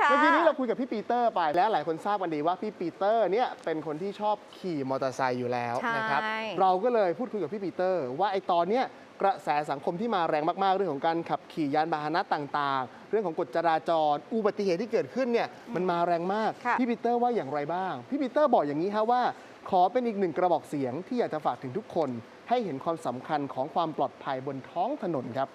ค่ะ เมื่อกี้นี้เราคุยกับพี่ปีเตอร์ไปแล้วหลายคนทราบกันดีว่าพี่ปีเตอร์เนี่ยเป็นคนที่ชอบขี่มอเตอร์ไซค์อยู่แล้วใช่นะครับเราก็เลยพูดคุยกับพี่ปีเตอร์ ว่าไอ้ตอนเนี้ยกระแสสังคมที่มาแรงมากๆ เรื่องของการขับขี่ยานพาหนะต่างๆ เรื่องของกฎจราจร อุบัติเหตุที่เกิดขึ้นเนี่ยมันมาแรงมาก ค่ะ พี่ปีเตอร์ว่าอย่างไรบ้าง พี่ปีเตอร์บอกอย่างนี้ฮะว่า ขอเป็นอีกหนึ่งกระบอกเสียงที่อยากจะฝากถึงทุกคน ให้เห็นความสำคัญของความปลอดภัยบนท้องถนนครับ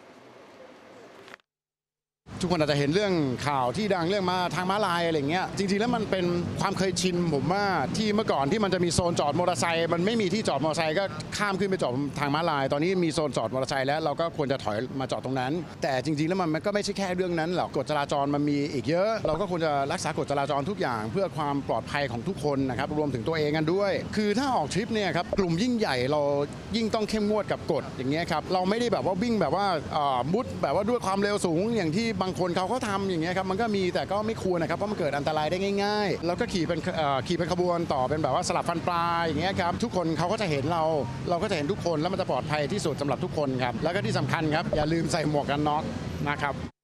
ทุกคนอาจจะเห็นเรื่องข่าวที่ดังเรื่องมาทางม้าลายอะไรเงี้ยจริงๆแล้วมันเป็นความเคยชินผมว่าที่เมื่อก่อนที่มันจะมีโซนจอดมอเตอร์ไซค์มันไม่มีที่จอดมอเตอร์ไซค์ก็ข้ามขึ้นไปจอดทางม้าลาย ตอนนี้มีโซนจอดมอเตอร์ไซค์แล้วเราก็ควรจะถอยมาจอดตรงนั้น แต่จริงๆแล้วมันก็ไม่ใช่แค่เรื่องนั้นหรอกกฎจราจรมันมีอีกเยอะ เราก็ควรจะรักษากฎจราจรทุกอย่าง เพื่อความปลอดภัยของทุกคนนะครับรวมถึงตัวเองกันด้วย คือถ้าออกทริปเนี่ยครับกลุ่มยิ่งใหญ่เรายิ่งต้องเข้มงวดกับกฎอย่างเงี้ยครับเราไม่ได้แบบว่าวิ่งแบบว่าอ่อมุดแบบว่าด้วยความเร็วสูงอย่างที่บางคนเขาก็ทำอย่างเงี้ยครับมันก็มีแต่ก็ไม่ควรนะครับเพราะมันเกิดอันตรายได้ง่าย ๆ แล้วก็ขี่เป็นเอ่อขี่เป็นขบวนต่อเป็นแบบว่าสลับฟันปลาอย่างเงี้ยครับทุกคนเขาก็จะเห็นเรา เราก็จะเห็นทุกคนแล้วมันจะปลอดภัยที่สุดสำหรับทุกคนครับแล้วก็ที่สำคัญครับอย่าลืมใส่หมวกกันน็อกนะครับ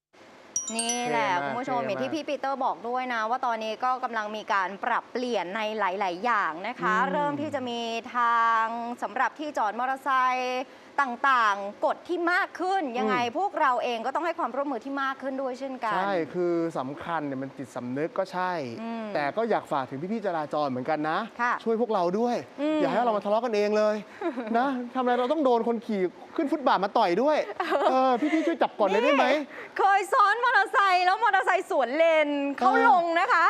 นี่แหละเท่มากคุณผู้ชมเท่อย่างที่มากพี่ปีเตอร์บอกด้วยนะ ว่าตอนนี้ก็กำลังมีการปรับเปลี่ยนในหลาย ๆ อย่างนะคะ อืม เริ่มที่จะมีทางสำหรับที่จอดมอเตอร์ไซค์ต่างๆ กฎที่มากขึ้นยังไงพวกเราเองก็ต้องให้ความร่วมมือที่มากขึ้นด้วยเช่นกัน ใช่ คือสำคัญเนี่ยมันจิตสำนึกก็ใช่ อืมแต่ก็อยากฝากถึงพี่ๆจราจรเหมือนกันนะ ค่ะช่วยพวกเราด้วย อืม อย่าให้เรามาทะเลาะกันเองเลย นะทำไมเราต้องโดนคนขี่ขึ้นฟุตบาทมาต่อยด้วย เออพี่ๆช่วยจับก่อนเลยได้ไหม เคยซ้อนมอเตอร์ไซค์แล้วมอเตอร์ไซค์สวนเลนเขาเออลงนะคะ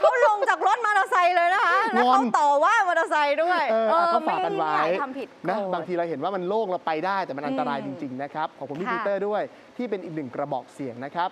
เขาลงจากรถมอเตอร์ไซค์เลยนะคะ แล้วเขางอนต่อว่ามอเตอร์ไซค์ด้วยเอออะก็ฝากกันไว้ม่ด้อยทำผิดนะกฎบางทีเราเห็นว่ามันโล่งเราไปได้แต่มันอันตรายอืจมริง ๆ นะครับ ขอบคุณพี่ค่ะปีเตอร์ด้วย ที่เป็นอีกหนึ่งกระบอกเสียงนะครับ